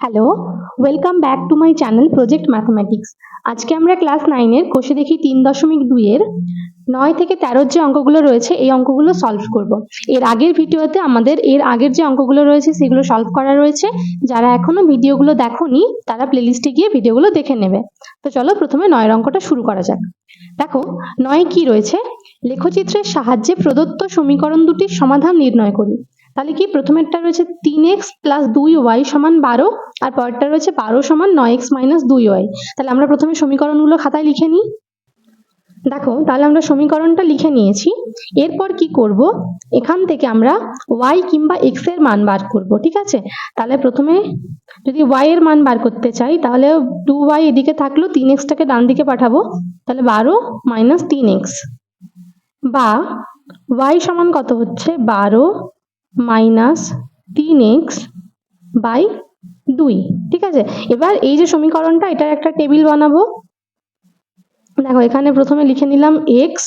Hello welcome back to my channel project mathematics আজকে আমরা class নাইনের কোষে দেখি তিন দশমিক দুইয়ের নয় থেকে তেরোর যে অঙ্কগুলো রয়েছে, এই অঙ্কগুলো সলভ করব। এর আগের ভিডিওতে আমাদের এর আগের যে অঙ্কগুলো রয়েছে, সেগুলো সলভ করা রয়েছে। যারা এখনও ভিডিওগুলো দেখোনি, তারা প্লেলিস্টে গিয়ে ভিডিওগুলো দেখে নেবে। তো চলো প্রথমে নয়ের অঙ্কটা শুরু করা যাক। দেখো, নয় কি রয়েছে? লেখচিত্রের সাহায্যে প্রদত্ত সমীকরণ দুটির সমাধান নির্ণয় করি। তাহলে কি প্রথমেরটা রয়েছে তিন এক্স প্লাস দুই ওয়াই সমান বারো, আর পরেরটা রয়েছে বারো সমান নয় এক্স মাইনাস দুই ওয়াই। তাহলে আমরা প্রথমে সমীকরণগুলো খাতায় লিখে নিই। দেখো, তাহলে আমরা সমীকরণটা লিখে নিয়েছি। এরপর কি করব? এখান থেকে আমরা ওয়াই কিংবা এক্সের মান বার করব, ঠিক আছে? তাহলে প্রথমে যদি ওয়াই এর মান বার করতে চাই, তাহলে টু ওয়াই এদিকে থাকল, তিন এক্সটাকে ডান দিকে পাঠাবো। তাহলে বারো মাইনাস তিন এক্স। বা ওয়াই সমান কত হচ্ছে? বারো মাইনাস তিন এক্স বাই দুই। ঠিক আছে? এবার এই যে সমীকরণটা, এটার একটা টেবিল বানাবো। দেখো, এখানে প্রথমে লিখে নিলাম এক্স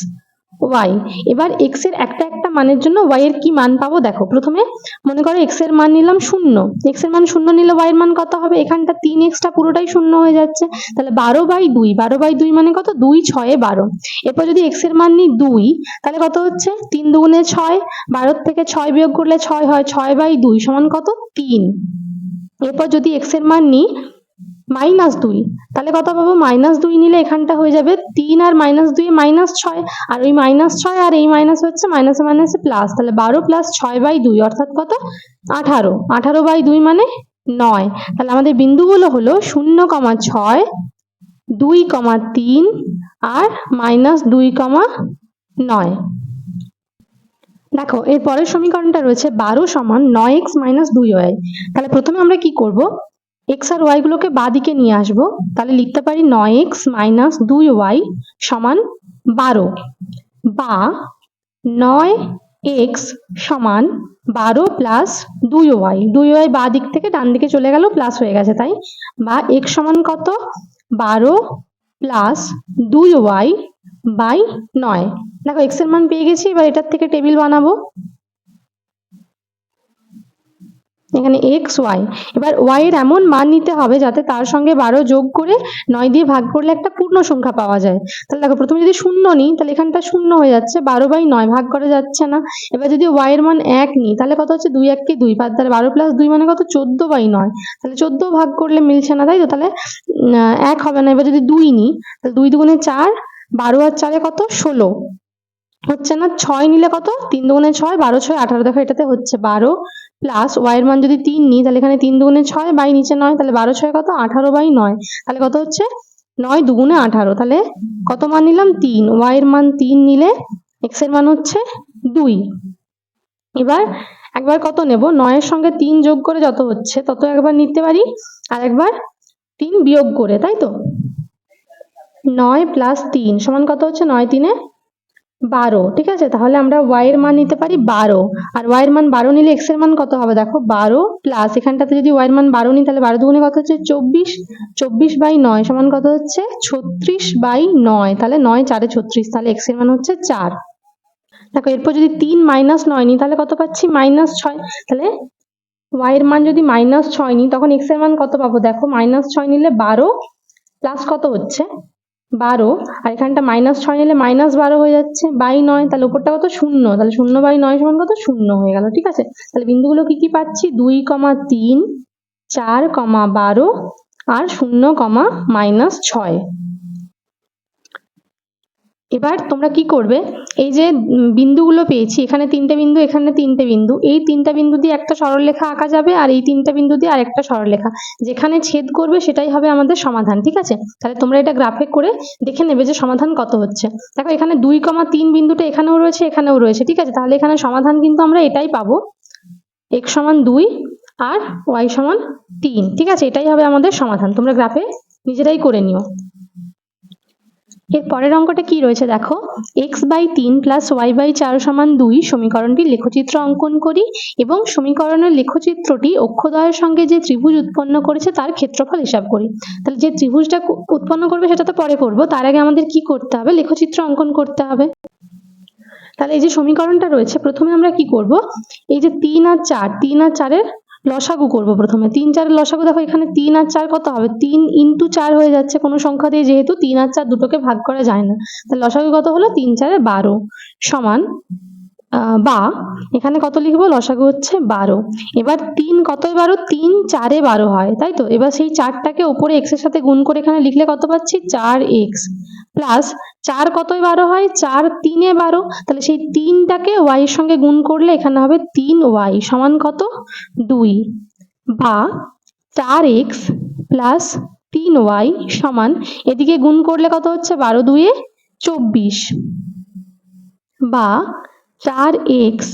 ওয়াই এবার এক্সের একটা একটা মানের জন্য ওয়াই এর কি মান পাবো? দেখো, প্রথমে মনে করো এক্সের মান নিলাম শূন্য। এক্সের মান শূন্য নিলে ওয়াই এর মান কত হবে? এখানটা তিন এক্সটা পুরোটাই শূন্য হয়ে যাচ্ছে। তাহলে বারো বাই দুই। বারো বাই দুই মানে কত? দুই ছয়ে বারো। এরপর যদি এক্সের মান নিই দুই, তাহলে কত হচ্ছে? তিন দুগুণে ছয়। বারোর থেকে ছয় বিয়োগ করলে ছয় হয়। ছয় বাই দুই সমান কত? তিন। এরপর যদি এক্সের মান নিই মাইনাস দুই। তাহলে কত পাবো? মাইনাস দুই নিলে এখানটা হয়ে যাবে তিন আর মাইনাস দুই মাইনাস ছয়। আর ওই মাইনাস ছয় আর এই মাইনাস হচ্ছে মাইনাসে মাইনাসে প্লাস তাহলে বারো প্লাস ছয় বাই দুই, অর্থাৎ কত? আঠারো। আঠারো বাই দুই মানে নয়। তাহলে আমাদের বিন্দুগুলো হলো শূন্য কমা ছয়, দুই কমা তিন আর মাইনাস দুই কমা নয়। দেখো, এর পরের সমীকরণটা রয়েছে বারো সমান নয় এক্স মাইনাস দুই ওয়াই। তাহলে প্রথমে আমরা কি করব? এক্স আর ওয়াই গুলোকে বাদিকে নিয়ে আসব। তাহলে লিখতে পারি নয় এক্স মাইনাস দুই ওয়াই সমান বারো। বা নয় এক্স সমান বারো প্লাস দুই ওয়াই। দুই ওয়াই বা দিক থেকে ডান দিকে চলে গেল, প্লাস হয়ে গেছে, তাই? বা এক্স সমান কত? বারো প্লাস দুই ওয়াই বাই নয়। দেখো এক্সের মান পেয়ে গেছি, এবার এটার থেকে টেবিল বানাবো। এখানে এক্স ওয়াই এবার ওয়াই এর এমন মান নিতে হবে যাতে তার সঙ্গে বারো যোগ করে নয় দিয়ে ভাগ করলে একটা পূর্ণ সংখ্যা পাওয়া যায়। তাহলে দেখো, প্রথমে যদি শূন্য নিই, তাহলে এখানটা শূন্য হয়ে যাচ্ছে, বারো বাই নয় ভাগ করা যাচ্ছে না। এবার যদি ওয়াই এর মান এক নিই, তাহলে কত হচ্ছে? দুই এককে দুই তাহলে বারো প্লাস দুই মানে কত? চোদ্দ বাই নয়। তাহলে চোদ্দ ভাগ করলে মিলছে না, তাই তো? তাহলে এক হবে না। এবার যদি দুই নিই, তাহলে দুই দুগুণে চার, বারো আর চারে কত? ষোলো। হচ্ছে না? ছয় নিলে কত? তিন দুগুণে ছয়, বারো ছয় আঠারো। দেখো, এটাতে হচ্ছে বারো। প্লাস ওয়াই এর মান যদি তিন নিই, তাহলে এখানে তিন দুগুণে ছয়, বাই নিচে নয়, তাহলে বারো ছয় কত? আঠারো বাই নয়। তাহলে কত হচ্ছে? নয় দুগুণে আঠারো। তাহলে কত মান নিলাম? তিন। ওয়াই এর মান তিন নিলে এক্সের মান হচ্ছে দুই। এবার একবার কত নেব? নয়ের সঙ্গে তিন যোগ করে যত হচ্ছে, তত একবার নিতে পারি। আর একবার তিন বিয়োগ করে, তাই তো? নয় প্লাস তিন। সমান কত হচ্ছে? নয় তিনে বারো, ঠিক আছে? তাহলে আমরা ওয়াই এর মান নিতে পারি বারো। আর ওয়াই এর মান বারো নিলে এক্সের মান কত হবে? দেখো, বারো প্লাস এখানটাতে যদি ওয়াই এর মান বারো নিই, তাহলে বারো দুগুণে কত হচ্ছে? চব্বিশ। চব্বিশ বাই নয় সমান কত হচ্ছে? ছত্রিশ বাই নয়। তাহলে নয় চারে ছত্রিশ, তাহলে এক্সের মান হচ্ছে চার। দেখো, এরপর যদি তিন মাইনাস নয় নিই, তাহলে কত পাচ্ছি? মাইনাস ছয়। তাহলে ওয়াই এর মান যদি মাইনাস ছয় নিই, তখন এক্সের মান কত পাবো? দেখো মাইনাস ছয় নিলে বারো প্লাস কত হচ্ছে? বারো। আর এখানটা মাইনাস ছয় নিলে মাইনাস বারো হয়ে যাচ্ছে। বাই নয়, তাহলে ওপরটা কত শূন্য। তাহলে শূন্য বাই নয় সমান কত? শূন্য হয়ে গেল, ঠিক আছে? তাহলে বিন্দুগুলো কি কি পাচ্ছি? দুই কমা তিন, চার কমা বারো, আর শূন্য কমা মাইনাস ছয়। এবার তোমরা কি করবে? এই যে বিন্দুগুলো পেয়েছি, এখানে তিনটে বিন্দু, এখানে তিনটে বিন্দু, এই তিনটা বিন্দু দিয়ে একটা সরলরেখা আঁকা যাবে আর এই তিনটা বিন্দু দিয়ে আরেকটা সরলরেখা। যেখানে ছেদ করবে সেটাই হবে আমাদের সমাধান, ঠিক আছে? তাহলে তোমরা এটা গ্রাফে করে দেখে নেবে যে সমাধান কত হচ্ছে। দেখো, এখানে দুই কমা তিন বিন্দুটা এখানেও রয়েছে এখানেও রয়েছে, ঠিক আছে? তাহলে এখানে সমাধান কিন্তু আমরা এটাই পাবো। এক সমান দুই আর ওয়াই সমান তিন, ঠিক আছে? এটাই হবে আমাদের সমাধান। তোমরা গ্রাফে নিজেরাই করে নিও। এর পরের অঙ্কটা কি রয়েছে দেখো? এক্স বাই তিন প্লাস ওয়াই বাই চার সমান দুই সমীকরণটির লেখচিত্র অঙ্কন করি এবং সমীকরণের লেখচিত্রটি অক্ষদ্বয়ের সঙ্গে যে ত্রিভুজ উৎপন্ন করেছে তার ক্ষেত্রফল হিসাব করি। তাহলে যে ত্রিভুজটা উৎপন্ন করবে সেটা তো পরে করব, তার আগে আমাদের কি করতে হবে? লেখচিত্র অঙ্কন করতে হবে। তাহলে এই যে সমীকরণটা রয়েছে, প্রথমে আমরা কি করব? এই যে তিন আর চার, তিন আর চারের লসাগু করব প্রথমে। তিন চারের লসাগু, দেখো এখানে তিন আর চার কত হবে? তিন ইন্টু চার হয়ে যাচ্ছে কোনো সংখ্যা দিয়ে, যেহেতু তিন আর চার দুটোকে ভাগ করা যায় না। তাহলে লসাগু কত হলো? তিন চারে বারো সমান বা, এখানে কত লিখব? লসাগু হচ্ছে বারো। এবার তিন কত বারো? তিন চারে বারো হয়, তাই তো? এবার সেই চারটাকে ওপরে এক্সের সাথে গুণ করে এখানে লিখলে কত পাচ্ছি? চার এক্স প্লাস চার কতই বারো হয়? চার তিনে বারো। তাহলে সেই তিনটাকে ওয়াই সঙ্গে গুণ করলে এখানে হবে তিন ওয়াই সমান কত? দুই। বা চার এক্স প্লাস তিন ওয়াই সমান এদিকে গুণ করলে কত হচ্ছে? বারো দুয়ে চব্বিশ। বা চার এক্স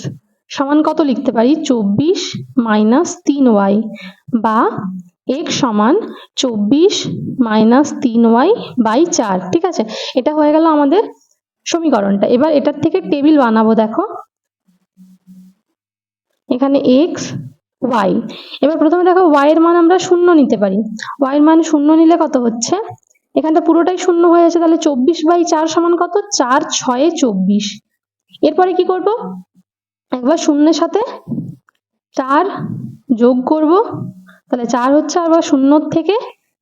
সমান কত লিখতে পারি? চব্বিশ মাইনাস তিন ওয়াই বা এক্স সমান চব্বিশ মাইনাস তিন ওয়াই বাই চার, ঠিক আছে? এটা হয়ে গেল আমাদের সমীকরণটা। এবার এটার থেকে টেবিল বানাবো, দেখো। এখানে এক্স ওয়াই এবার প্রথমে দেখো ওয়াই এর মান আমরা শূন্য নিতে পারি। ওয়াই এর মান শূন্য নিলে কত হচ্ছে? এখানটা পুরোটাই শূন্য হয়ে যাচ্ছে, তাহলে চব্বিশ বাই চার সমান কত? চার ছয়ে চব্বিশ। এরপরে কি করব? একবার শূন্যের সাথে চার যোগ করব। তাহলে চার হচ্ছে আবার শূন্য থেকে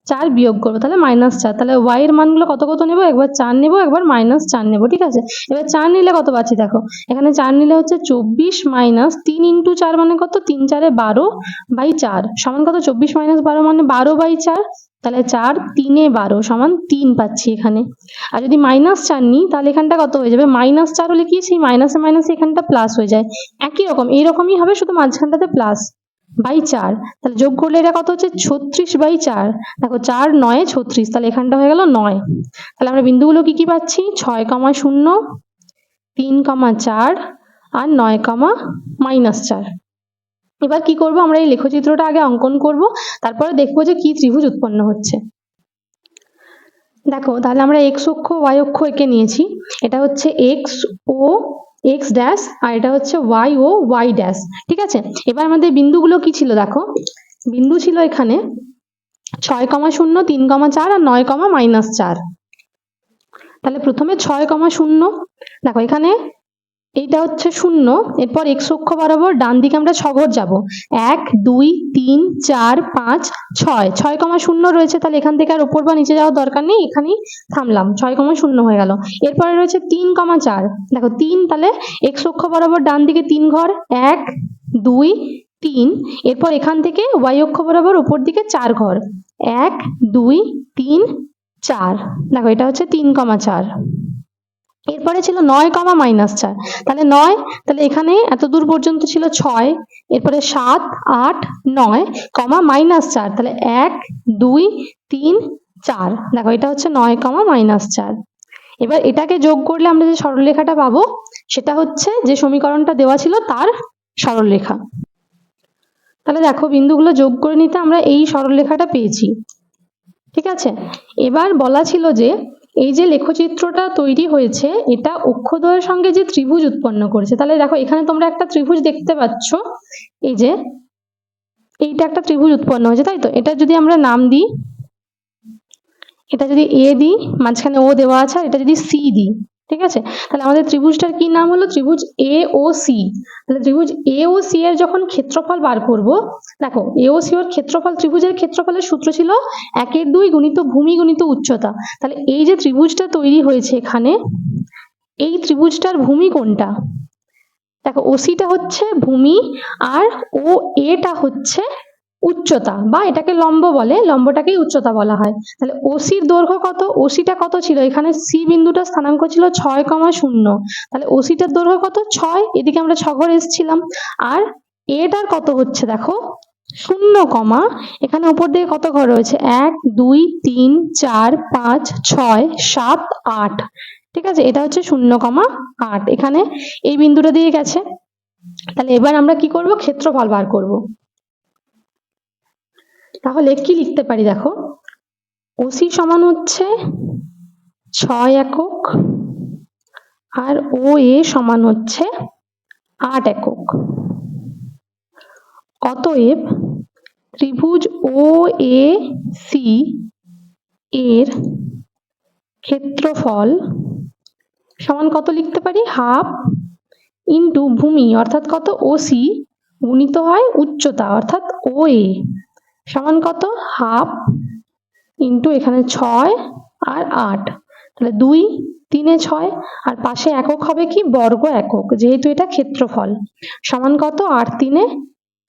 চার বিয়োগ করব, তাহলে মাইনাস চার। তাহলে ওয়াই এর মানগুলো কত কত নেব? একবার চার নেব, একবার মাইনাস চার নেব, ঠিক আছে? এবার চার নিলে কত পাচ্ছি দেখো? এখানে চার নিলে হচ্ছে চব্বিশ মাইনাস তিন ইন্টু চার মানে কত? তিন চারে বারো বাই চার। সমান কত? চব্বিশ মাইনাস বারো মানে বারো বাই চার। তাহলে চার তিনে বারো সমান তিন পাচ্ছি এখানে। আর যদি মাইনাস চার নিই, তাহলে এখানটা কত হয়ে যাবে? মাইনাস চার হলে কি? সেই মাইনাসে মাইনাসে এখানটা প্লাস হয়ে যায়। একই রকম এইরকমই হবে শুধু মাঝখানটাতে প্লাস বাই চার। তাহলে যোগ করলে এটা কত হচ্ছে? ছত্রিশ বাই চার। দেখো চার, নয়, ছত্রিশ। তাহলে এখানটা হয়ে গেল নয়। তাহলে আমরা বিন্দুগুলো কি কি পাচ্ছি? ছয় কমা শূন্য, তিন কমা চার, আর নয় কমা মাইনাস চার। এবার কি করব? আমরা এই লেখচিত্রটা আগে অঙ্কন করব। তারপরে দেখব যে কি ত্রিভুজ উৎপন্ন হচ্ছে। দেখো, তাহলে আমরা এক্স অক্ষ ওয়াই অক্ষ একে নিয়েছি। এটা হচ্ছে এক্স ও এক্স ড্যাশ আর এটা হচ্ছে ওয়াই ও ওয়াই ড্যাশ ঠিক আছে? এবার আমাদের বিন্দুগুলো কি ছিল দেখো? বিন্দু ছিল এখানে ছয় কমা শূন্য, তিন কমা চার, আর নয় কমা মাইনাস চার। তাহলে প্রথমে ছয় কমা শূন্য। দেখো, এখানে এইটা হচ্ছে শূন্য। এরপর এক্স অক্ষ বরাবর ডান দিকে আমরা ছঘর যাব। এক, দুই, তিন, চার, পাঁচ, ছয়। ছয় কমা শূন্য রয়েছে, তাহলে এখান থেকে আর উপর বা নিচে যাওয়ার দরকার নেই, এখানেই থামলাম। ছয় কমা শূন্য হয়ে গেল। এরপরে রয়েছে তিন কমা চার। দেখো, তিন তাহলে এক্স অক্ষ বরাবর ডান দিকে তিন ঘর। এক, দুই, তিন। এরপর এখান থেকে ওয়াই অক্ষ বরাবর উপর দিকে চার ঘর। এক, দুই, তিন, চার। দেখো, এটা হচ্ছে তিন কমা চার। এরপরে ছিল নয় কমা মাইনাস চার। তাহলে নয়, তাহলে এখানে এত দূর পর্যন্ত ছিল ছয়, এরপরে সাত, আট, নয় কমা মাইনাস চার, তাহলে এক, দুই, তিন, চার। দেখো এটা হচ্ছে নয় কমা মাইনাস চার। এবার এটাকে যোগ করলে আমরা যে সরলরেখাটা পাবো, সেটা হচ্ছে যে সমীকরণটা দেওয়া ছিল তার সরলরেখা। তাহলে দেখো বিন্দুগুলো যোগ করে নিতে আমরা এই সরলরেখাটা পেয়েছি। ঠিক আছে? এবার বলা ছিল যে এই যে লেখচিত্রটা তৈরি হয়েছে, এটা অক্ষদয়ের সঙ্গে যে ত্রিভুজ উৎপন্ন করেছে, তাহলে দেখো এখানে তোমরা একটা ত্রিভুজ দেখতে পাচ্ছ, এই যে এইটা একটা ত্রিভুজ উৎপন্ন হয়েছে, তাই তো? এটা যদি আমরা নাম দিই, এটা যদি এ দিই, মাঝখানে ও দেওয়া আছে, আর এটা যদি সি দিই ঠিক আছে? তাহলে আমাদের ত্রিভুজটার কি নাম হলো? ত্রিভুজ এ ও সি তাহলে ত্রিভুজ এ ও সি এর যখন ক্ষেত্রফল বার করব, দেখো এ ও সি এর ক্ষেত্রফল, ত্রিভুজের ক্ষেত্রফলের সূত্র ছিল একের দুই গুণিত ভূমি গুণিত উচ্চতা। তাহলে এই যে ত্রিভুজটা তৈরি হয়েছে এখানে, এই ত্রিভুজটার ভূমি কোনটা? দেখো ওসিটা হচ্ছে ভূমি আর ও এটা হচ্ছে উচ্চতা বা এটাকে লম্ব বলে, লম্বটাকেই উচ্চতা বলা হয়। তাহলে ওসির দৈর্ঘ্য কত? ওসিটা কত ছিল? এখানে সি বিন্দুটা স্থানাঙ্ক ছিল ছয় কমা শূন্য। তাহলে ওসিটার দৈর্ঘ্য কত? ছয়। এদিকে আমরা ছঘর এসেছিলাম। আর এটার কত হচ্ছে দেখো? শূন্য কমা। এখানে উপর দিকে কত ঘর রয়েছে? এক, দুই, তিন, চার, পাঁচ, ছয়, সাত, আট। ঠিক আছে? এটা হচ্ছে শূন্য কমা আট। এখানে এই বিন্দুটা দিয়ে গেছে। তাহলে এবার আমরা কি করব? ক্ষেত্রফল বার করব। তাহলে কি লিখতে পারি দেখো? ওসি সমান হচ্ছে ছয় একক আর ও এ সমান হচ্ছে আট একক। অতএব ত্রিভুজ ও এ সি এর ক্ষেত্রফল সমান কত লিখতে পারি? হাফ ইন্টু ভূমি, অর্থাৎ কত? ওসি গুণিত হয় উচ্চতা, অর্থাৎ ও ও এ সমান কত? হাফ ইন্টু এখানে ছয় আর আট। তাহলে দুই, তিনে ছয় আর পাশে একক হবে কি? বর্গ একক, যেহেতু এটা ক্ষেত্রফল। সমান কত? আট তিনে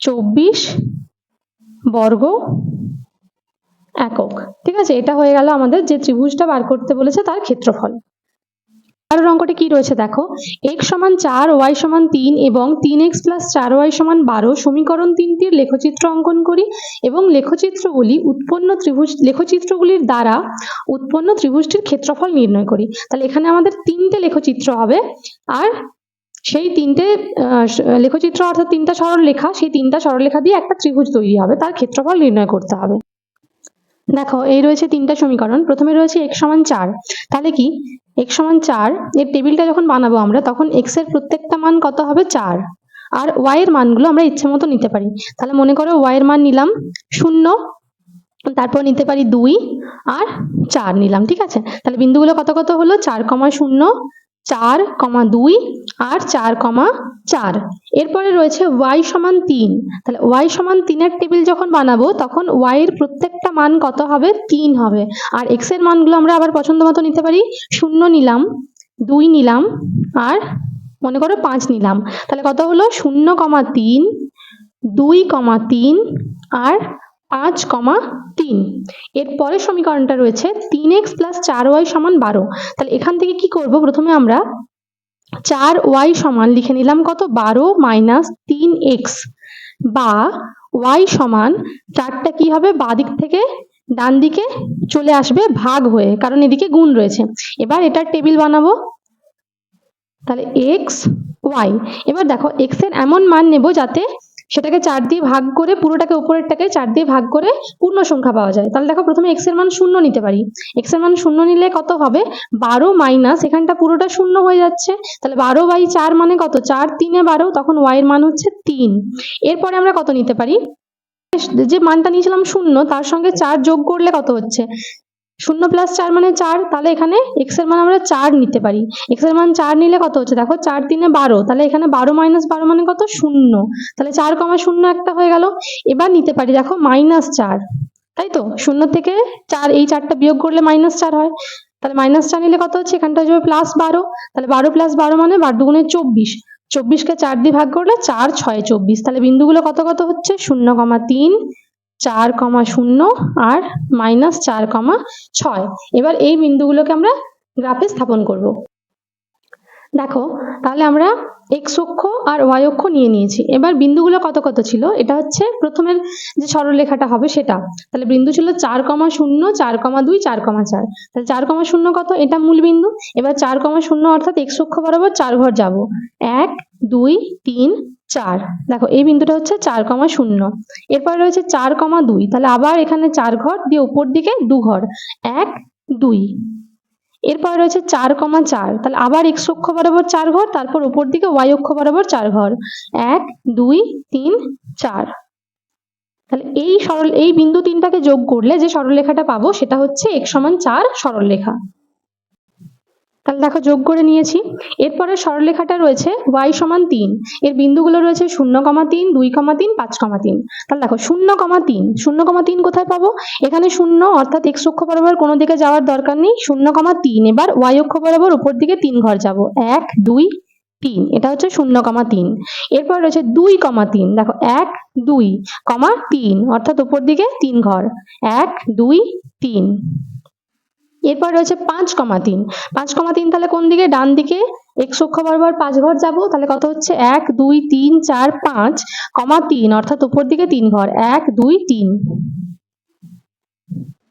চব্বিশ বর্গ একক। ঠিক আছে? এটা হয়ে গেল আমাদের যে ত্রিভুজটা বার করতে বলেছে তার ক্ষেত্রফল। পরের অঙ্কটি কি রয়েছে দেখো? x সমান চার ওয়াই সমান তিন এবং তিন এক্স প্লাস চার ওয়াই সমান বারো সমীকরণ তিনটির লেখচিত্র অঙ্কন করি এবং লেখচিত্রগুলি উৎপন্ন ত্রিভুজ, লেখচিত্রগুলির দ্বারা উৎপন্ন ত্রিভুজটির ক্ষেত্রফল নির্ণয় করি। তাহলে এখানে আমাদের তিনটে লেখচিত্র হবে আর সেই তিনটে লেখচিত্র অর্থাৎ তিনটা সরলরেখা, সেই তিনটা সরলরেখা দিয়ে একটা ত্রিভুজ তৈরি হবে, তার ক্ষেত্রফল নির্ণয় করতে হবে। দেখো, এই রয়েছে তিনটা সমীকরণ। প্রথমে রয়েছে x সমান চার। তাহলে কি? x সমান চার, এর টেবিলটা যখন বানাবো আমরা, তখন x এর প্রত্যেকটা মান কত হবে? চার। আর y এর মানগুলো আমরা ইচ্ছে মতো নিতে পারি। তাহলে মনে করো ওয়াই এর মান নিলাম শূন্য, তারপর নিতে পারি দুই, আর চার নিলাম, ঠিক আছে? তাহলে বিন্দুগুলো কত কত হলো? চার কমা শূন্য চার কমা দুই আর চার কমা চার। এরপরে রয়েছে y সমান তিন। তাহলে y সমান তিনের টেবিল যখন বানাবো, তখন y এর প্রত্যেকটা মান কত হবে? তিন হবে। আর x এর মানগুলো আমরা আবার পছন্দ মতো নিতে পারি। শূন্য নিলাম, দুই নিলাম, আর মনে করো পাঁচ নিলাম। তাহলে কত হলো? শূন্য কমা তিন, দুই কমা তিন, আর পাঁচ কমা তিন। এর পরের সমীকরণটা রয়েছে তিন এক্স প্লাস চার ওয়াই সমান বারো। তাহলে এখান থেকে কি করব? প্রথমে আমরা চার ওয়াই সমান লিখে নিলাম কত? বারো মাইনাস তিন এক্স। বা ওয়াই সমান চারটা কি হবে? বাদিক থেকে ডান দিকে চলে আসবে ভাগ হয়ে, কারণ এদিকে গুণ রয়েছে। এবার এটার টেবিল বানাবো। তাহলে এক্স ওয়াই। এবার দেখো এক্সের এমন মান নেব যাতে সেটাকে চার দিয়ে ভাগ করে, পুরোটাকে উপরেরটাকে চার দিয়ে ভাগ করে পূর্ণ সংখ্যা পাওয়া যায়। তাহলে দেখো প্রথমে এক্সের মান শূন্য নিতে পারি। এক্সের মান শূন্য নিলে কত হবে? বারো মাইনাস এখানটা পুরোটা শূন্য হয়ে যাচ্ছে। তাহলে বারো বাই চার মানে কত? চার তিনে বারো, তখন ওয়াই এর মান হচ্ছে তিন। এরপরে আমরা কত নিতে পারি? যে মানটা নিয়েছিলাম শূন্য, তার সঙ্গে চার যোগ করলে কত হচ্ছে? শূন্য প্লাস চার মানে চার, তাহলে এখানে এক্সের মান আমরা চার নিতে পারি। এক্সের মান চার নিলে কত হচ্ছে? দেখো, চার তিনে বারো, তাহলে এখানে বারো মাইনাস বারো মানে কত? শূন্য। তাহলে চার কমা শূন্য একটা হয়ে গেল। এবার নিতে পারি, দেখো মাইনাস চার। তাই তো? শূন্য থেকে চার, এই চারটা বিয়োগ করলে মাইনাস চার হয়। তাহলে মাইনাস চার নিলে কত হচ্ছে? এখানটা যাবে প্লাস বারো। তাহলে বারো প্লাস বারো মানে বার দুগুণে চব্বিশ। চব্বিশকে চার দিয়ে ভাগ করলে চার, ছয়, চব্বিশ। তাহলে বিন্দুগুলো কত কত হচ্ছে? শূন্য কমা তিন। চার কমা শূন্য আর মাইনাস চার কমা ছয়। এবার এই বিন্দুগুলোকে আমরা গ্রাফে স্থাপন করব। দেখো, তাহলে আমরা এক্স অক্ষ আর ওয়াই অক্ষ নিয়ে নিয়েছি। এবার বিন্দুগুলো কত কত ছিল? এটা হচ্ছে প্রথমের যে সরলরেখাটা হবে সেটা। তাহলে বিন্দু ছিল চার কমা শূন্য, চার কমা দুই, চার কমা চার। তাহলে চার কমা শূন্য কত? এটা মূল বিন্দু। এবার চার কমা শূন্য অর্থাৎ এক্স অক্ষ বরাবর চার ঘর যাব। এক, দুই, তিন, চার। দেখো, এই বিন্দুটা হচ্ছে চার কমা শূন্য। এরপর রয়েছে চার কমা দুই। তাহলে আবার এখানে চার ঘর, দিয়ে উপর দিকে দু ঘর। এক, দুই। এরপর রয়েছে চার কমা চার। তাহলে আবার এক্স অক্ষ বরাবর চার ঘর, তারপর উপর দিকে ওয়াই অক্ষ বরাবর চার ঘর। এক, দুই, তিন, চার। তাহলে এই সরল, এই বিন্দু তিনটাকে যোগ করলে যে সরলরেখাটা পাবো, সেটা হচ্ছে এক সমান চার সরলরেখা। তাহলে দেখো যোগ করে নিয়েছি। এরপরে সরলরেখাটা রয়েছে ওয়াই সমান তিন। এর বিন্দুগুলো রয়েছে শূন্য কমা তিন, দুই কমা তিন, পাঁচ কমা তিন। তাহলে দেখো শূন্য কমা তিন। শূন্য কমা তিন কোথায় পাবো? এখানে শূন্য অর্থাৎ এক্স অক্ষ বরাবর কোনো দিকে যাওয়ার দরকার নেই। শূন্য কমা তিন। এবার ওয়াই অক্ষ বরাবর উপর দিকে তিন ঘর যাব। এক, দুই, তিন। এটা হচ্ছে শূন্য কমা তিন। এরপর রয়েছে দুই কমা তিন। দেখো এক, দুই কমা তিন। অর্থাৎ উপর দিকে তিন ঘর। এক, দুই, তিন। এরপর রয়েছে পাঁচ কমা তিন। পাঁচ কমা তিন তাহলে কোন দিকে? ডান দিকে। এক্স অক্ষ বরাবর পাঁচ ঘর যাব, তাহলে কত হচ্ছে? এক, দুই, তিন, চার, পাঁচ, কমা তিন, অর্থাৎ উপর দিকে তিন ঘর এক, দুই, তিন।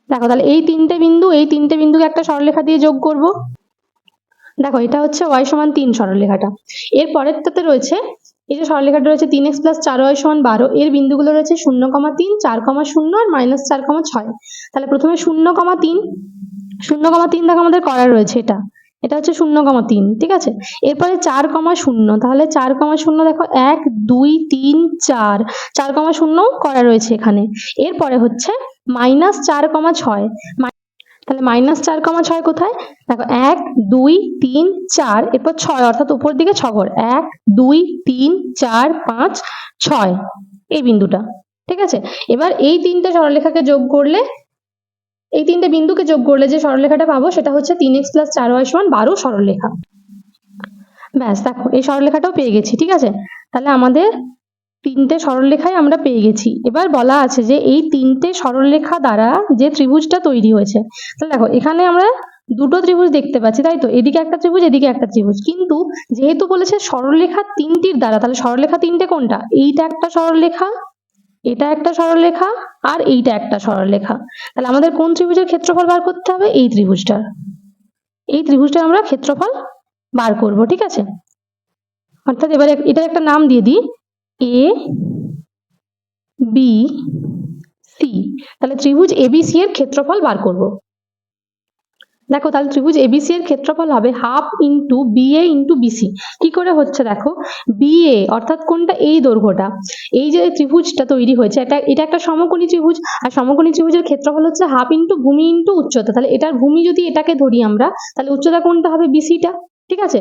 দেখো তাহলে এই তিনটে বিন্দু, এই তিনটে বিন্দুকে একটা সরলরেখা দিয়ে যোগ করব। দেখো, এটা হচ্ছে ওয়াই সমান তিন সরলরেখাটা। এর পরেরটাতে রয়েছে, এই যে সরলরেখাটা রয়েছে তিন এক্স প্লাস চার ওয়াই সমান বারো, এর বিন্দুগুলো রয়েছে শূন্য কমা তিন, চার কমা শূন্য আর মাইনাস চার কমা ছয়। তাহলে প্রথমে শূন্য কমা তিন শূন্য কমা তিন দেখো আমাদের করা রয়েছে এটা। এটা হচ্ছে শূন্য কমা তিন, ঠিক আছে? এরপরে চার কমা শূন্য, তাহলে চার কমা শূন্য দেখো এক, দুই, তিন, চার চার কমা শূন্য করা রয়েছে এখানে। এরপরে হচ্ছে মাইনাস চার কমা ছয়। তাহলে মাইনাস চার কমা ছয় কোথায়? দেখো এক, দুই, তিন, চার, এরপর ছয়, অর্থাৎ উপর দিকে ছগর এক, দুই, তিন, চার, পাঁচ, ছয়, এই বিন্দুটা, ঠিক আছে? এবার এই তিনটে সরলরেখাকে যোগ করলে এই তিনটে বিন্দুকে যোগ করলে যে সরলরেখাটা পাবো, সেটা হচ্ছে তিন এক্স প্লাস চার ওয়াই সমান বারো সরলরেখা। ব্যাস, দেখো, এই সরলরেখাটাও পেয়ে গেছি, ঠিক আছে? তাহলে আমাদের তিনটে সরলরেখাই আমরা পেয়ে গেছি। এবার বলা আছে যে এই তিনটে সরলরেখা দ্বারা যে ত্রিভুজটা তৈরি হয়েছে, তাহলে দেখো, এখানে আমরা দুটো ত্রিভুজ দেখতে পাচ্ছি, তাই তো? এদিকে একটা ত্রিভুজ, এদিকে একটা ত্রিভুজ। কিন্তু যেহেতু বলেছে সরলরেখা তিনটির দ্বারা, তাহলে সরলরেখা তিনটে কোনটা? এইটা একটা সরলরেখা এটা একটা সরলরেখা আর এইটা একটা সরলরেখা। তাহলে আমাদের কোন ত্রিভুজের ক্ষেত্রফল বার করতে হবে? এই ত্রিভুজটার। এই ত্রিভুজটার আমরা ক্ষেত্রফল বার করব, ঠিক আছে? অর্থাৎ এবারে এটা একটা নাম দিয়ে দিই। এ বি সি তাহলে ত্রিভুজ এবিসি এর ক্ষেত্রফল বার করব। দেখো তাহলে ত্রিভুজ এবিসি এর ক্ষেত্রফল হবে half into BA into BC কি করে হচ্ছে দেখো? বিএ অর্থাৎ কোনটা? এই দৈর্ঘ্যটা। এই যে ত্রিভুজটা তৈরি হয়েছে, এটা এটা একটা সমকোণী ত্রিভুজ, আর সমকোণী ত্রিভুজের ক্ষেত্রফল হচ্ছে হাফ ইন্টু ভূমি ইন্টু উচ্চতা। তাহলে এটার ভূমি যদি এটাকে ধরি আমরা, তাহলে উচ্চতা কোনটা হবে? বিসিটা ঠিক আছে?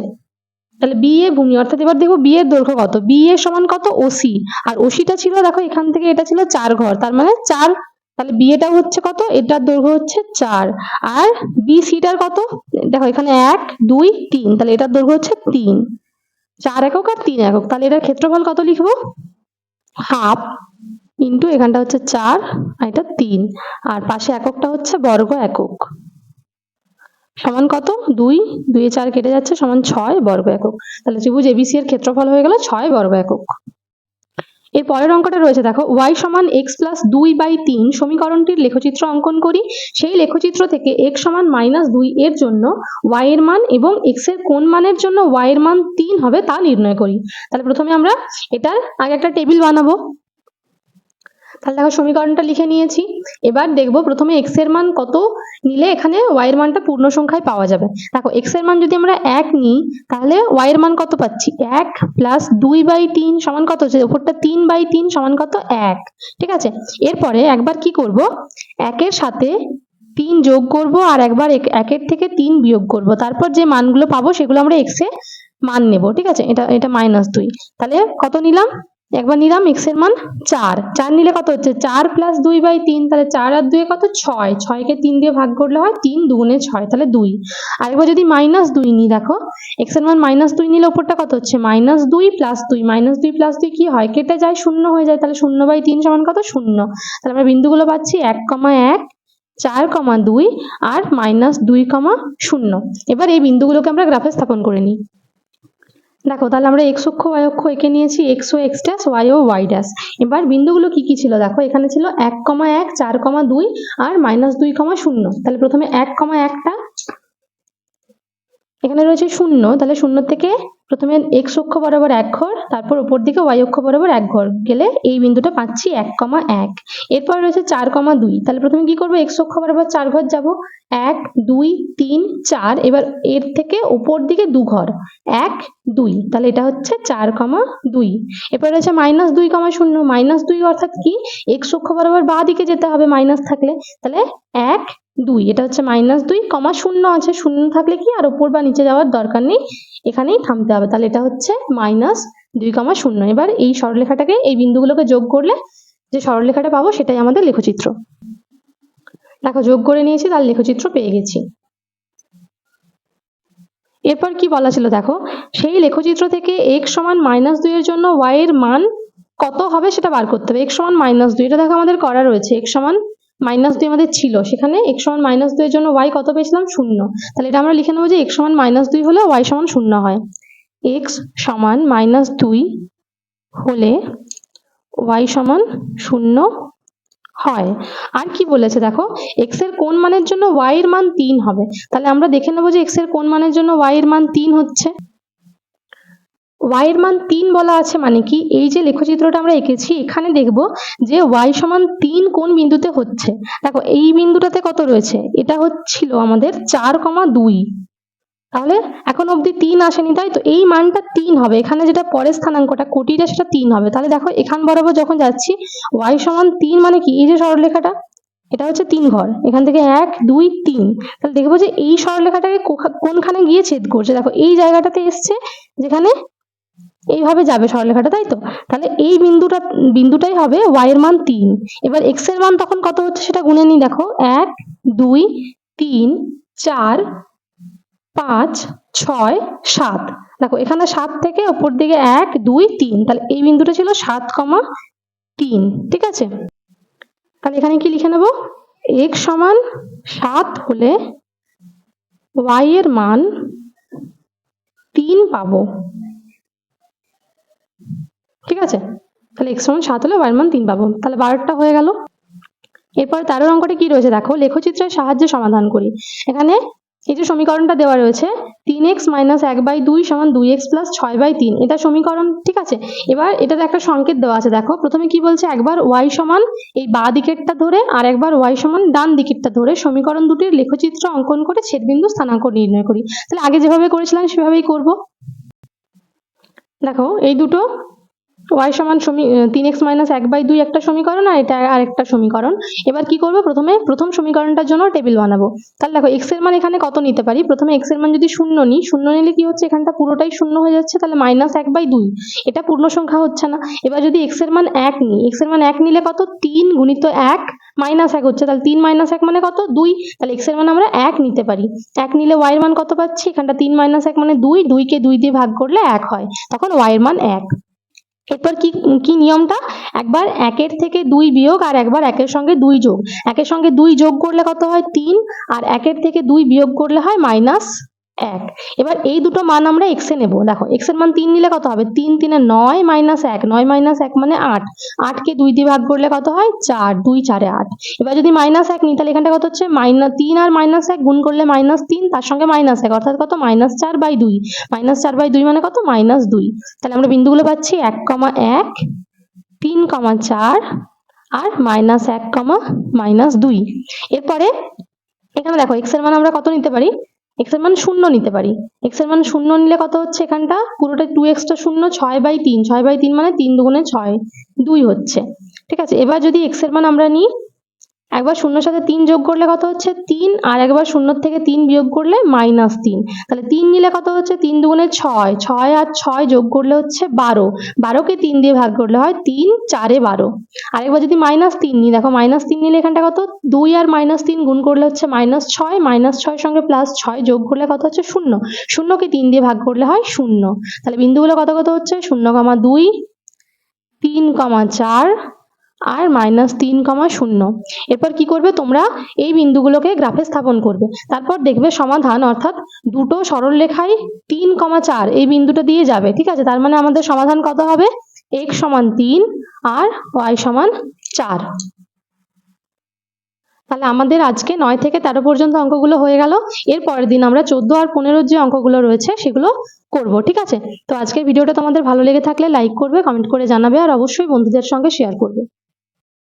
তাহলে বি এ ভূমি, অর্থাৎ এবার দেখো বি এর দৈর্ঘ্য কত? বি এর সমান কত? ওসি আর ওসিটা ছিল, দেখো এখান থেকে এটা ছিল চার ঘর, তার মানে চার তাহলে বি এটাও হচ্ছে কত? এটার দৈর্ঘ্য হচ্ছে চার। আর বি সিটার কত? দেখো, এখানে এক, দুই, তিন। তাহলে এটার দৈর্ঘ্য হচ্ছে তিন। চার একক আর তিন একক। তাহলে এটার ক্ষেত্রফল কত লিখব? হাফ ইন্টু এখানটা হচ্ছে চার আর এটা তিন। আর পাশে এককটা হচ্ছে বর্গ একক। সমান কত? দুই। দুই চার কেটে যাচ্ছে, সমান ছয় বর্গ একক। তাহলে ত্রিভুজ এবিসি এর ক্ষেত্রফল হয়ে গেল ছয় বর্গ একক। এর পরের অঙ্কটা রয়েছে, দেখো ওয়াই সমান এক্স প্লাস দুই বাই তিন সমীকরণটির লেখচিত্র অঙ্কন করি। সেই লেখচিত্র থেকে এক্স সমান মাইনাস দুই এর জন্য ওয়াই এর মান এবং এক্সের কোন মানের জন্য ওয়াই এর মান তিন হবে তা নির্ণয় করি। তাহলে প্রথমে আমরা এটার আগে একটা টেবিল বানাবো। তাহলে দেখো সমীকরণটা লিখে নিয়েছি। এবার দেখব প্রথমে এক্সের মান কত নিলে এখানে ওয়াই এর মানটা পূর্ণ সংখ্যায় পাওয়া যাবে। দেখো এক্সের মান যদি আমরা এক নিই, তাহলে ওয়াই এর মান কত পাচ্ছি? এক প্লাস দুই বাই তিন সমান কত হচ্ছে? ওপরটা তিন বাই তিন সমান কত? এক। ঠিক আছে? এরপরে একবার কি করব? একের সাথে তিন যোগ করব আর একবার এক- একের থেকে তিন বিয়োগ করব। তারপর যে মানগুলো পাবো, সেগুলো আমরা এক্স এ মান নেব। ঠিক আছে? এটা এটা মাইনাস দুই। তাহলে কত নিলাম? একবার নিলাম এক্সের মান চার। চার নিলে কত হচ্ছে? চার প্লাস দুই বাই তিন, তাহলে চার আর দুই কত? ছয়। ছয়কে তিন দিয়ে ভাগ করলে হয় তিন দুগুণে ছয়, তাহলে দুই। আরেকবার যদি মাইনাস দুই নিই, দেখো এক্সের মান মাইনাস দুই নিলে ওপরটা কত হচ্ছে? মাইনাস দুই প্লাস দুই। মাইনাস দুই প্লাস দুই কি হয়? কেটে যায়, শূন্য হয়ে যায়, তাহলে শূন্য বাই তিন সমান কত? শূন্য। তাহলে আমরা বিন্দুগুলো পাচ্ছি, এক কমা এক, চার কমা দুই, আর মাইনাস দুই কমা শূন্য। এবার এই বিন্দুগুলোকে আমরা গ্রাফে স্থাপন করে নিই। দেখো, তাহলে আমরা এক্স অক্ষ ওয়াই অক্ষ এঁকে নিয়েছি x O x dash y O y dash এবার বিন্দুগুলো কি কি ছিল? দেখো, এখানে ছিল এক কমা এক, চার কমা দুই আর মাইনাস দুই কমা শূন্য। তাহলে প্রথমে এক কমা একটা এখানে রয়েছে শূন্য, তাহলে শূন্য থেকে প্রথমে এক্স অক্ষ বরাবর এক ঘর, তারপর উপর দিকে ওয়াই অক্ষ বরাবর এক ঘর, গেলে এই বিন্দুটা পাচ্ছি এক কমা এক। এরপর রয়েছে চার কমা দুই, তাহলে প্রথমে কি করব? এক্স অক্ষ বরাবর চার ঘর যাব। এক, দুই, তিন, চার, এবার এর থেকে উপর দিকে দু ঘর। এক, দুই, তাহলে এটা হচ্ছে চার কমা দুই। এরপর রয়েছে মাইনাস দুই কমা শূন্য মাইনাস দুই অর্থাৎ কি? এক্স অক্ষ বরাবর বা দিকে যেতে হবে মাইনাস থাকলে। তাহলে এক দুই, এটা হচ্ছে মাইনাস দুই কমা শূন্য আছে, শূন্য থাকলে কি? আর ওপর বা নিচে যাওয়ার দরকার নেই, এখানেই থামতে হবে। তাহলে এটা হচ্ছে মাইনাস দুই কমা শূন্য। এবার এই সরলরেখাটাকে, এই বিন্দুগুলোকে যোগ করলে যে সরলরেখাটা পাবো, সেটাই আমাদের লেখচিত্র। দেখো, যোগ করে নিয়েছি তার লেখচিত্র পেয়ে গেছি। এরপর কি বলা ছিল? দেখো, সেই লেখচিত্র থেকে x সমান মাইনাস দুই এর জন্য y এর মান কত হবে সেটা বার করতে হবে। এক সমান মাইনাস দুই, এটা দেখো আমাদের করা রয়েছে। x সমান মাইনাস দুই আমাদের ছিল সেখানে, x সমান মাইনাস দুই এর জন্য y কত পেয়েছিলাম? শূন্য। তাহলে এটা আমরা লিখে নেব যে x সমান মাইনাস দুই হলে y সমান শূন্য হয়। x সমান মাইনাস দুই হলে y সমান শূন্য হয়। আর কি বলেছে দেখো? x এর কোন মানের জন্য y এর মান তিন হবে। তাহলে আমরা দেখে নেব যে x এর কোন মানের জন্য y এর মান তিন হচ্ছে। এর মান তিন বলা আছে মানে কি? এই যে লেখচিত্রটা আমরা এঁকেছি, এখানে দেখব যে y সমান তিন কোন বিন্দুতে হচ্ছে? দেখো, এই বিন্দুটাতে কত রয়েছে? এটা হচ্ছিল আমাদের চার কমা দুই। তাহলে এখন অবধি তিন আসেনি, তাই তো? এই মানটা তিন হবে। এখানে যেটা পরের স্থানাঙ্কটা, কোটিটা সেটা তিন হবে। তাহলে দেখো, এখান বরাবর যখন যাচ্ছি ওয়াই সমান তিন মানে কি? এই যে সরলরেখাটা, এটা হচ্ছে তিন ঘর। এখান থেকে এক, দুই, তিন। তাহলে দেখব যে এই সরলরেখাটাকে কোনখানে গিয়ে ছেদ করছে? দেখো, এই জায়গাটাতে এসছে যেখানে এইভাবে যাবে সরলরেখাটা, তাই তো? তাহলে এই বিন্দুটা, বিন্দুটাই হবে y এর মান তিন। এবার x এর মান তখন কত হচ্ছে সেটা গুনে নিই, দেখো। এক, দুই, তিন, চার, পাঁচ, ছয়, সাত। দেখো, এখানে সাত থেকে ওপর দিকে এক, দুই, তিন। তাহলে এই বিন্দুটা ছিল সাত কমা তিন, ঠিক আছে? তাহলে এখানে কি লিখে নেব? x সমান সাত হলে y এর মান তিন পাবো। ঠিক আছে? তাহলে এক্স সমান সাত হলে y মান তিন পাবো। তাহলে বারোটা হয়ে গেল। এরপর তেরোর অঙ্কটা কি রয়েছে? দেখো, লেখচিত্রের সাহায্যে সমাধান করি। এখানে এই যে সমীকরণটা দেওয়া রয়েছে, তিন এক্স মাইনাস এক বাই দুই সমান দুই এক্স প্লাস ছয় বাই তিন, এটা সমীকরণ, ঠিক আছে? এবার এটাতে একটা সংকেত দেওয়া আছে। দেখো, প্রথমে কি বলছে? একবার ওয়াই সমান এই বা দিকেরটা ধরে আর একবার ওয়াই সমান ডান দিকেরটা ধরে সমীকরণ দুটির লেখচিত্র অঙ্কন করে ছেদবিন্দু স্থানাঙ্ক নির্ণয় করি। তাহলে আগে যেভাবে করেছিলাম, সেভাবেই করব। দেখো, এই দুটো ওয়াই সমান সমী তিন এক্স মাইনাস এক বাই দুই একটা সমীকরণ আর এটা আরেকটা সমীকরণ। এবার কি করব? প্রথমে, প্রথম সমীকরণটার জন্য টেবিল বানাবো। তাহলে দেখো এক্সের মান এখানে কত নিতে পারি? প্রথমে এক্সের মান যদি শূন্য নিই, শূন্য নিলে কি হচ্ছে? এখানটা পুরোটাই শূন্য হয়ে যাচ্ছে, তাহলে মাইনাস এক বাই দুই। এটা পূর্ণ সংখ্যা হচ্ছে না। এবার যদি এক্সের মান এক নিই এক্সের মান এক নিলে কত? তিন গুণিত এক মাইনাস এক হচ্ছে। তাহলে তিন মাইনাস এক মানে কত? দুই। তাহলে এক্সের মান আমরা এক নিতে পারি। এক নিলে ওয়াই এর মান কত পাচ্ছি? এখানটা তিন মাইনাস এক মানে দুই। দুইকে দুই দিয়ে ভাগ করলে এক হয়। তখন ওয়াই এর মান এক। এরপর কি কি নিয়মটা? একবার একের থেকে দুই বিয়োগ আর একবার একের সঙ্গে দুই যোগ। একের সঙ্গে দুই যোগ করলে কত হয়? তিন। আর একের থেকে দুই বিয়োগ করলে হয় মাইনাস এক। এবার এই দুটো মান আমরা এক্সে নেব। দেখো এক্সের মান তিন নিলে কত হবে? তিন তিনে নয় মাইনাস এক। নয় মাইনাস এক মানে আট। আটকে দুই দিয়ে ভাগ করলে কত হয়? চার। দুই চারে আট। এবার যদি মাইনাস এক নিই, তাহলে এখানটা কত হচ্ছে? মাইনাস তিন আর মাইনাস এক গুণ করলে মাইনাস তিন, তার সঙ্গে মাইনাস এক। অর্থাৎ কত? মাইনাস চার বাই দুই। মাইনাস চার বাই দুই মানে কত? মাইনাস দুই। তাহলে আমরা বিন্দুগুলো পাচ্ছি এক কমা এক, তিন কমা চার আর মাইনাস এক কমা মাইনাস দুই। এরপরে এখানে দেখো এক্সের মান আমরা কত নিতে পারি? এক্সের মান শূন্য নিতে পারি। এক্সের মান শূন্য নিলে কত হচ্ছে এখানটা? পুরোটা টু এক্সটা শূন্য, ছয় বাই তিন। ছয় বাই তিন মানে তিন দুগুণে ছয়। দুই হচ্ছে। ঠিক আছে? এবার যদি এক্সের মান আমরা নিই একবার শূন্যর সাথে তিন যোগ করলে কত হচ্ছে? তিন। আর একবার শূন্যর থেকে তিন বিয়োগ করলে মাইনাস তিন। তাহলে তিন নিলে কত হচ্ছে? তিন দুগুণে ছয়। ছয় আর ছয় যোগ করলে হচ্ছে বারো। বারোকে তিন দিয়ে ভাগ করলে হয় তিন, চারে বারো। আরেকবার যদি মাইনাস তিন নিই, দেখো মাইনাস তিন নিলে এখানটা কত? দুই আর মাইনাস তিন গুণ করলে হচ্ছে মাইনাস ছয়। মাইনাস ছয়ের সঙ্গে প্লাস ছয় যোগ করলে কত হচ্ছে? শূন্য। শূন্যকে তিন দিয়ে ভাগ করলে হয় শূন্য। তাহলে বিন্দুগুলো কত কত হচ্ছে? শূন্য কমা দুই, তিন কমা চার আর মাইনাস তিন কমা শূন্য। এরপর কি করবে তোমরা? এই বিন্দুগুলোকে গ্রাফে স্থাপন করবে। তারপর দেখবে সমাধান, অর্থাৎ দুটো সরল রেখায় তিন কমা চার এই বিন্দুটা দিয়ে যাবে, ঠিক আছে? তার মানে আমাদের সমাধান কত হবে? এক সমান তিন আর ওয়াই সমান চার। তাহলে আমাদের আজকে নয় থেকে তেরো পর্যন্ত অঙ্কগুলো হয়ে গেল। এর পরের দিন আমরা চোদ্দ আর পনেরোর যে অঙ্কগুলো রয়েছে সেগুলো করব, ঠিক আছে? তো আজকের ভিডিওটা তোমাদের ভালো লেগে থাকলে লাইক করবে কমেন্ট করে জানাবে, আর অবশ্যই বন্ধুদের সঙ্গে শেয়ার করবে।